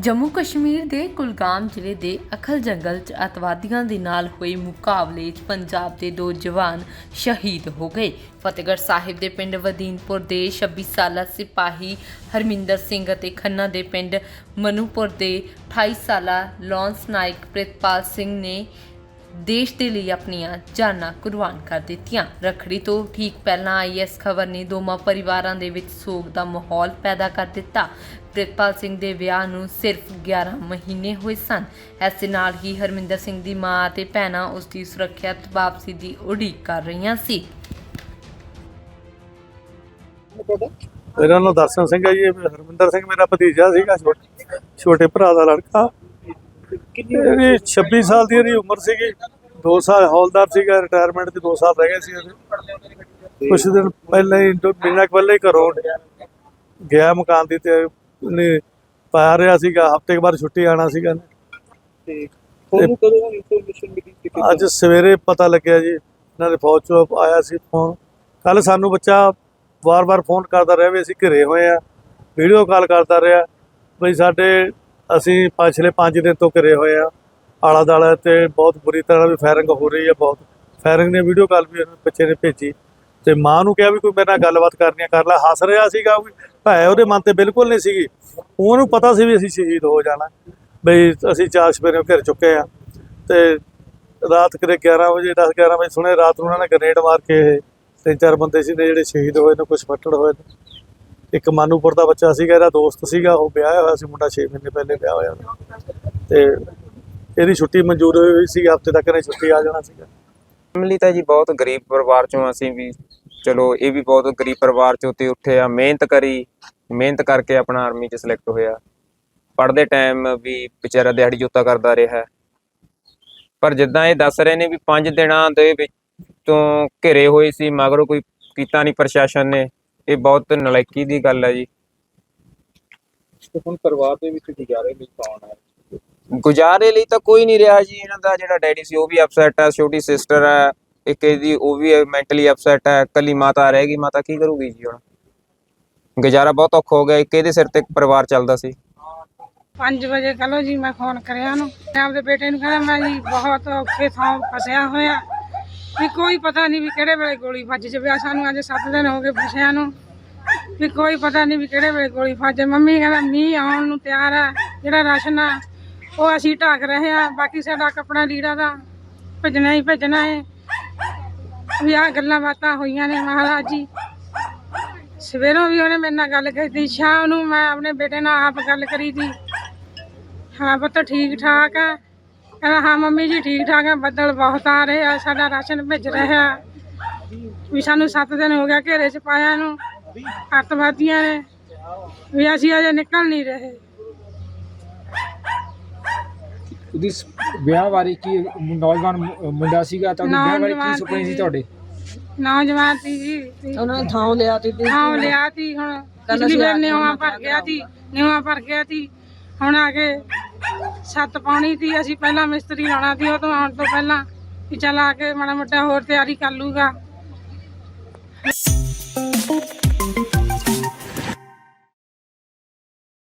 ਜੰਮੂ ਕਸ਼ਮੀਰ ਦੇ ਕੁਲਗਾਮ ਜ਼ਿਲ੍ਹੇ ਦੇ ਅਖਲ ਜੰਗਲ 'ਚ ਅਤਵਾਦੀਆਂ ਦੇ ਨਾਲ ਹੋਏ ਮੁਕਾਬਲੇ 'ਚ ਪੰਜਾਬ ਦੇ ਦੋ ਜਵਾਨ ਸ਼ਹੀਦ ਹੋ ਗਏ। ਫਤਿਹਗੜ੍ਹ ਸਾਹਿਬ ਦੇ ਪਿੰਡ ਵਦੀਨਪੁਰ ਦੇ 26 ਸਾਲਾ ਸਿਪਾਹੀ ਹਰਮਿੰਦਰ ਸਿੰਘ ਅਤੇ ਖੰਨਾ ਦੇ ਪਿੰਡ ਮਨੂਪੁਰ ਦੇ 28 ਸਾਲਾ ਲੌਂਸ ਨਾਇਕ ਪ੍ਰਿਤਪਾਲ ਸਿੰਘ ਨੇ ਦੇਸ਼ ਦੇ ਲਈ ਆਪਣੀਆਂ ਜਾਨਾਂ ਕੁਰਬਾਨ ਕਰ ਦਿੱਤੀਆਂ। ਰਖੜੀ ਤੋਂ ਠੀਕ ਪਹਿਲਾਂ ਆਈ ਖਬਰ ਨੇ ਦੋਵਾਂ ਪਰਿਵਾਰਾਂ ਦੇ ਵਿੱਚ ਸੋਗ ਦਾ ਮਾਹੌਲ ਪੈਦਾ ਕਰ ਦਿੱਤਾ। ਪ੍ਰਿਤਪਾਲ ਸਿੰਘ ਦੇ ਵਿਆਹ ਨੂੰ ਸਿਰਫ 11 ਮਹੀਨੇ ਹੋਏ ਸਨ। ਇਸ ਦੇ ਨਾਲ ਹੀ ਹਰਮਿੰਦਰ ਸਿੰਘ ਦੀ ਮਾਂ ਅਤੇ ਭੈਣਾਂ ਉਸ ਦੀ ਸੁਰੱਖਿਅਤ ਵਾਪਸੀ ਦੀ ਉਡੀਕ ਕਰ ਰਹੀਆਂ ਸੀ। ਮੇਰਾ ਨਾਮ ਦਰਸ਼ਨ ਸਿੰਘ ਹੈ ਜੀ, ਹਰਮਿੰਦਰ ਸਿੰਘ ਮੇਰਾ ਭਤੀਜਾ ਸੀਗਾ ਛੋਟੇ ਭਰਾ ਦਾ ਲੜਕਾ। ਇਹਦੀ 26 ਸਾਲ ਦੀ ਇਹਦੀ ਉਮਰ ਸੀਗੀ। 2 ਸਾਲ ਹੌਲਦਾਰ ਸੀਗਾ ਰਿਟਾਇਰਮੈਂਟ ਦੇ 2 ਸਾਲ ਰਹਿ ਗਏ ਸੀ ਇਹਦੇ ਕੁਝ ਦਿਨ ਪਹਿਲਾਂ ਹੀ ਦੋ ਮਹੀਨਾ ਕੁ ਪਹਿਲਾਂ ਹੀ ਘਰੋਂ ਗਿਆ ਮਕਾਨ ਦੀ ਤੇ ਉਹਨੇ ਪਾ ਰਿਹਾ ਸੀਗਾ ਹਫ਼ਤੇ ਬਾਅਦ ਛੁੱਟੀ ਆਣਾ ਸੀਗਾ। ਤੇ ਤੁਹਾਨੂੰ ਕਦੋਂ ਇਨਫੋਰਮੇਸ਼ਨ ਮਿਲੀ ਕਿ? ਅੱਜ ਸਵੇਰੇ ਪਤਾ ਲੱਗਿਆ ਜੀ ਇਹਨਾਂ ਦੇ ਫੌਜ ਚੋਂ ਆਇਆ ਸੀ ਫੋਨ ਕੱਲ ਸਾਨੂੰ ਬੱਚਾ ਵਾਰ-ਵਾਰ ਫੋਨ ਕਰਦਾ ਰਿਹਾ ਵੀ ਅਸੀਂ ਘਿਰੇ ਹੋਏ ਆ ਵੀਡੀਓ ਕਾਲ ਕਰਦਾ ਰਿਹਾ। ਬਈ ਸਾਡੇ ਅਸੀਂ ਪਿਛਲੇ 5 ਦਿਨ ਤੋਂ ਘਿਰੇ ਹੋਏ ਆ। ਆਲਾ ਦਾਲਾ ਤੇ ਬਹੁਤ ਬੁਰੀ ਤਰ੍ਹਾਂ ਵੀ ਫਾਇਰਿੰਗ ਹੋ ਰਹੀ ਹੈ ਬਹੁਤ। ਫਾਇਰਿੰਗ ਨੇ ਵੀਡੀਓ ਕਾਲ ਵੀ ਬੱਚੇ ਨੇ ਭੇਜੀ। ਤੇ ਮਾਂ ਨੂੰ ਕਿਹਾ ਵੀ ਕੋਈ ਮੇਰੇ ਨਾਲ ਗੱਲਬਾਤ ਕਰਨੀ ਆ, ਕਰ ਲੈ। ਹੱਸ ਰਿਹਾ ਸੀਗਾ ਵੀ। ਭੈ ਉਹਦੇ ਮਨ ਤੇ ਬਿਲਕੁਲ ਨਹੀਂ ਸੀਗੀ। ਉਹਨੂੰ ਪਤਾ ਸੀ ਵੀ ਅਸੀਂ ਸ਼ਹੀਦ ਹੋ ਜਾਣਾ। ਬਈ ਅਸੀਂ ਚਾਰ ਸਵੇਰੇ ਘਿਰ ਚੁੱਕੇ ਆ। ਤੇ ਰਾਤ ਕਿਤੇ 11 ਵਜੇ 10 11 ਵਜੇ ਸੁਣੇ ਰਾਤ ਨੂੰ ਉਹਨਾਂ ਨੇ ਗ੍ਰੇਨੇਡ ਮਾਰ ਕੇ ਇਹ ਤਿੰਨ ਚਾਰ ਬੰਦੇ ਸੀ ਜਿਹੜੇ ਸ਼ਹੀਦ ਹੋਏ ਨੇ ਕੁਝ ਫੱਟੜ ਹੋਏ ਨੇ। ਇੱਕ ਮਾਨੂਪੁਰ ਦਾ ਬੱਚਾ ਸੀਗਾ, ਇਹਦਾ ਦੋਸਤ ਸੀਗਾ, ਉਹ ਵਿਆਹਿਆ ਹੋਇਆ ਸੀ, ਮੁੰਡਾ 6 ਮਹੀਨੇ ਪਹਿਲੇ ਵਿਆਹ ਹੋਇਆ ਉਹਦਾ। ਤੇ ਇਹਦੀ ਛੁੱਟੀ ਮਨਜ਼ੂਰ ਹੋਈ ਸੀ, ਹਫ਼ਤੇ ਤੱਕ ਇਹਨੇ ਛੁੱਟੀ ਆ ਜਾਣਾ ਸੀਗਾ। ਫੈਮਿਲੀ ਤਾਂ ਜੀ ਬਹੁਤ ਗਰੀਬ ਪਰਿਵਾਰ ਚੋਂ ਅਸੀਂ ਵੀ, ਚਲੋ ਇਹ ਵੀ ਬਹੁਤ ਗਰੀਬ ਪਰਿਵਾਰ ਚੋਂ ਤੇ ਉੱਠੇ ਆ, ਮਿਹਨਤ ਕਰੀ, ਮਿਹਨਤ ਕਰਕੇ ਆਪਣਾ ਆਰਮੀ 'ਚ ਸਿਲੈਕਟ ਹੋਇਆ। ਪੜ੍ਹਦੇ ਟਾਈਮ ਵੀ ਵਿਚਾਰਾ ਦਿਹਾੜੀ ਜੋਤਾ ਕਰਦਾ ਰਿਹਾ। ਪਰ ਜਿੱਦਾਂ ਇਹ ਦੱਸ ਰਹੇ ਨੇ ਵੀ 5 ਦਿਨਾਂ ਦੇ ਵਿੱਚ ਤੋਂ ਘਿਰੇ ਹੋਏ ਸੀ, ਮਗਰੋਂ ਕੋਈ ਕੀਤਾ ਨਹੀਂ ਪ੍ਰਸ਼ਾਸਨ ਨੇ ਇਹ ਬਹੁਤ ਨਲਾਇਕੀ ਦੀ ਗੱਲ ਹੈ ਜੀ। ਤੇ ਹੁਣ ਪਰਿਵਾਰ ਦੇ ਵਿੱਚ ਗੁਜ਼ਾਰੇ ਲਈ ਕੌਣ ਹੈ? ਗੁਜ਼ਾਰੇ ਲਈ ਤਾਂ ਕੋਈ ਨਹੀਂ ਰਿਹਾ ਜੀ। ਇਹਨਾਂ ਦਾ ਜਿਹੜਾ ਡੈਡੀ ਸੀ ਉਹ ਵੀ ਅਪਸੈਟ ਹੈ ਛੋਟੀ ਸਿਸਟਰ ਹੈ ਇੱਕ ਇਹਦੀ ਉਹ ਵੀ ਮੈਂਟਲੀ ਅਪਸੈਟ ਹੈ ਕੱਲੀ ਮਾਤਾ ਰਹਿ ਗਈ ਮਾਤਾ ਕੀ ਕਰੂਗੀ ਜੀ ਹੁਣ? ਗੁਜ਼ਾਰਾ ਬਹੁਤ ਔਖਾ ਹੋ ਗਿਆ ਇੱਕ ਇਹਦੇ ਸਿਰ ਤੇ ਇੱਕ ਪਰਿਵਾਰ ਚੱਲਦਾ ਸੀ। 5 ਵਜੇ ਕਹਲੋ ਜੀ ਮੈਂ ਫੋਨ ਕਰਿਆ ਉਹਨੂੰ। ਮੈਂ ਆਪਦੇ ਬੇਟੇ ਨੂੰ ਕਹਿੰਦਾ ਮੈਂ ਜੀ ਬਹੁਤ ਔਖੇ ਥਾਂ ਫਸਿਆ ਹੋਇਆ। ਵੀ ਕੋਈ ਪਤਾ ਨਹੀਂ ਵੀ ਕਿਹੜੇ ਵੇਲੇ ਗੋਲੀ ਵੱਜ ਜਾਵੇ। ਸਾਨੂੰ ਅੱਜ 7 ਦਿਨ ਹੋ ਗਏ ਫਸਿਆਂ ਨੂੰ। ਵੀ ਕੋਈ ਪਤਾ ਨਹੀਂ ਵੀ ਕਿਹੜੇ ਵੇਲੇ ਗੋਲੀ ਵੱਜ ਮੰਮੀ ਕਹਿੰਦਾ, ਮੀਂਹ ਆਉਣ ਨੂੰ ਤਿਆਰ ਹੈ ਜਿਹੜਾ ਰਾਸ਼ਨ ਆ, ਉਹ ਅਸੀਂ ਢੱਕ ਰਹੇ ਆ। ਬਾਕੀ ਸਾਡਾ ਕੱਪੜਾ ਲੀੜਾ ਦਾ ਭੇਜਣਾ ਹੀ ਭੇਜਣਾ ਹੈ ਵੀ ਆਹ ਗੱਲਾਂ ਬਾਤਾਂ ਹੋਈਆਂ ਨੇ ਮਹਾਰਾਜ ਜੀ। ਸਵੇਰੋਂ ਵੀ ਉਹਨੇ ਮੇਰੇ ਨਾਲ ਗੱਲ ਕੀਤੀ। ਸ਼ਾਮ ਨੂੰ ਮੈਂ ਆਪਣੇ ਬੇਟੇ ਨਾਲ ਆਪ ਗੱਲ ਕਰੀ ਤੀ ਹਾਂ, ਪੁੱਤ ਠੀਕ ਠਾਕ ਆ। ਕਹਿੰਦਾ ਹਾਂ ਮੰਮੀ ਜੀ ਠੀਕ ਠਾਕ ਆ ਬੱਦਲ ਬਹੁਤ ਆ ਰਹੇ ਆ ਸਾਡਾ ਰਾਸ਼ਨ ਭੇਜ ਰਿਹਾ ਵੀ ਸਾਨੂੰ 7 ਦਿਨ ਹੋ ਗਿਆ ਘੇਰੇ 'ਚ ਪਾਇਆ ਨੂੰ ਅੱਤਵਾਦੀਆਂ ਨੇ ਵੀ ਅਸੀਂ ਅਜੇ ਨਿਕਲ ਨਹੀਂ ਰਹੇ। ਉਹਦੀ ਸ- ਵਿਆਹ ਬਾਰੇ ਕੀ ਨੌਜਵਾਨ ਮੁ- ਮੁੰਡਾ ਸੀਗਾ ਤਾਂ ਉਹਦੀ ਵਿਆਹ ਬਾਰੇ ਕੀ ਨੌਜਵਾਨ ਸੁਪਨੇ ਸੀ ਸੀ। ਤੁਹਾਡੇ? ਨੌਜਵਾਨ ਸੀ ਜੀ। ਉਹਨਾਂ ਨੇ ਥਾਂ ਲਿਆ ਤੀ ਤੇ ਹਾਂ ਲਿਆ ਤੀ ਹੁਣ ਪਿਛਲੀ ਵਾਰ ਨਿਵਾ ਭਰ ਗਿਆ ਤੀ ਨਿਵਾ ਭਰ ਗਿਆ ਤੀ ਹੁਣ ਆ ਕੇ ਛੱਤ ਪਾਉਣੀ ਸੀ। ਅਸੀਂ ਪਹਿਲਾਂ ਮਿਸਤਰੀ ਲਾਉਣਾ ਸੀ, ਉਹ ਤੋਂ ਆਉਣ ਤੋਂ ਪਹਿਲਾਂ ਵੀ ਚੱਲ ਆ ਕੇ ਮਾੜਾ ਮੋਟਾ ਹੋਰ ਤਿਆਰੀ ਕਰ ਲੂਗਾ